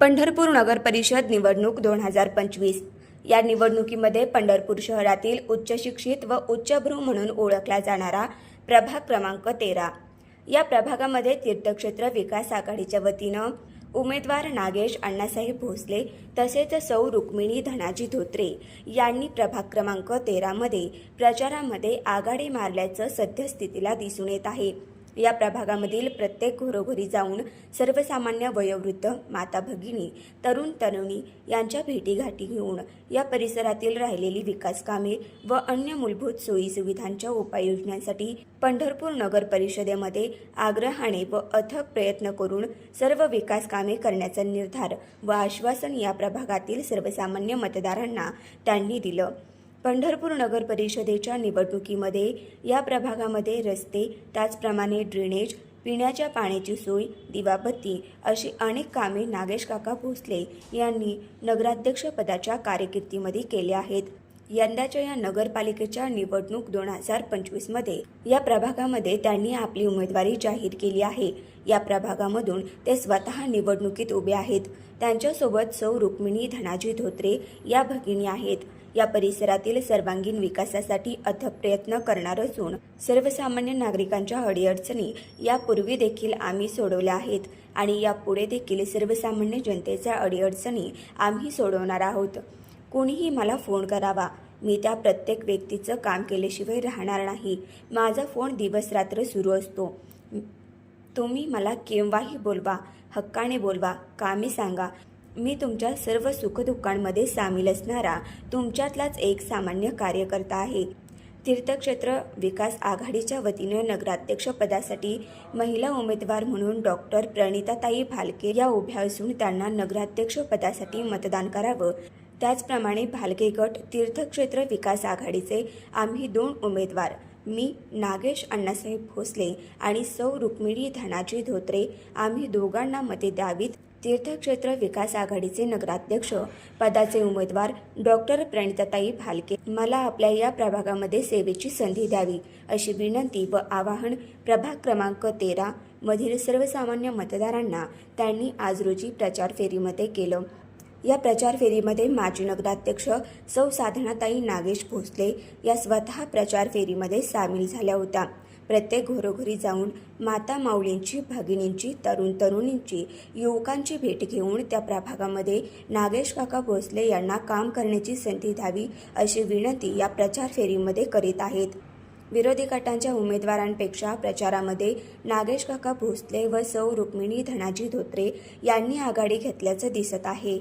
पंढरपूर नगर परिषद निवडणूक दोन हजार पंचवीस. या निवडणुकीमध्ये पंढरपूर शहरातील उच्च शिक्षित व उच्चभ्रू म्हणून ओळखला जाणारा प्रभाग क्रमांक तेरा. या प्रभागामध्ये तीर्थक्षेत्र विकास आघाडीच्या वतीनं उमेदवार नागेश अण्णासाहेब भोसले तसेच सौ रुक्मिणी धनाजी धोत्रे यांनी प्रभाग क्रमांक तेरामध्ये प्रचारामध्ये आघाडी मारल्याचं सद्यस्थितीला दिसून येत आहे. या प्रभागामधील प्रत्येक घरोघरी जाऊन सर्वसामान्य वयोवृद्ध माता भगिनी तरुण तरुणी यांच्या भेटीगाठी घेऊन या परिसरातील राहिलेली विकास कामे व अन्य मूलभूत सोयीसुविधांच्या उपाययोजनांसाठी पंढरपूर नगर परिषदेमध्ये आग्रहाने व अथक प्रयत्न करून सर्व विकास कामे करण्याचा निर्धार व आश्वासन या प्रभागातील सर्वसामान्य मतदारांना त्यांनी दिलं. पंढरपूर नगर परिषदेच्या निवडणुकीमध्ये या प्रभागामध्ये रस्ते त्याचप्रमाणे ड्रेनेज पिण्याच्या पाण्याची सोय दिवाबत्ती अशी अनेक कामे नागेश काका भोसले यांनी नगराध्यक्षपदाच्या कार्यकिर्दीमध्ये केली आहेत. यंदाच्या या नगरपालिकेच्या निवडणूक दोन हजार पंचवीसमध्ये या प्रभागामध्ये त्यांनी आपली उमेदवारी जाहीर केली आहे. या प्रभागामधून ते स्वतः निवडणुकीत उभे आहेत. त्यांच्यासोबत सौ रुक्मिणी धनाजी धोत्रे या भगिनी आहेत. या परिसरातील सर्वांगीण विकासासाठी अथक प्रयत्न करणार असून सर्वसामान्य नागरिकांच्या अडीअडचणी यापूर्वी देखील आम्ही सोडवल्या आहेत आणि यापुढे देखील सर्वसामान्य जनतेच्या अडीअडचणी आम्ही सोडवणार आहोत. कोणीही मला फोन करावा. मी त्या प्रत्येक व्यक्तीचं काम केल्याशिवाय राहणार नाही. माझा फोन दिवसरात्र सुरू असतो. तुम्ही मला केव्हाही बोलवा हक्काने बोलवा कामे सांगा. मी तुमच्या सर्व सुखदुःखांमध्ये सामील असणारा तुमच्यातलाच एक सामान्य कार्यकर्ता आहे. तीर्थक्षेत्र विकास आघाडीच्या वतीनं नगराध्यक्षपदासाठी महिला उमेदवार म्हणून डॉक्टर प्रणिताताई भालके या उभ्या असून त्यांना नगराध्यक्षपदासाठी मतदान करावं. त्याचप्रमाणे भालके गट तीर्थक्षेत्र विकास आघाडीचे आम्ही दोन उमेदवार मी नागेश अण्णासाहेब भोसले आणि सौ रुक्मिणी धनाजी धोत्रे आम्ही दोघांना मते द्यावीत. तीर्थक्षेत्र विकास आघाडीचे नगराध्यक्ष पदाचे उमेदवार डॉक्टर प्रणिताताई भालके मला आपल्या या प्रभागामध्ये सेवेची संधी द्यावी अशी विनंती व आवाहन प्रभाग क्रमांक तेरा मधील सर्वसामान्य मतदारांना त्यांनी आज रोजी प्रचार फेरीमध्ये केलं. या प्रचार फेरीमध्ये माजी नगराध्यक्ष सौ साधनाताई नागेश भोसले या स्वतः प्रचार फेरीमध्ये सामील झाल्या होत्या. प्रत्येक घरोघरी जाऊन माता माऊलींची भगिनींची तरुण तरुणींची युवकांची भेट घेऊन त्या प्रभागामध्ये नागेश काका भोसले यांना काम करण्याची संधी द्यावी अशी विनंती या प्रचार फेरीमध्ये करीत आहेत. विरोधी गटांच्या उमेदवारांपेक्षा प्रचारामध्ये नागेश काका भोसले व सौ रुक्मिणी धनाजी धोत्रे यांनी आघाडी घेतल्याचं दिसत आहे.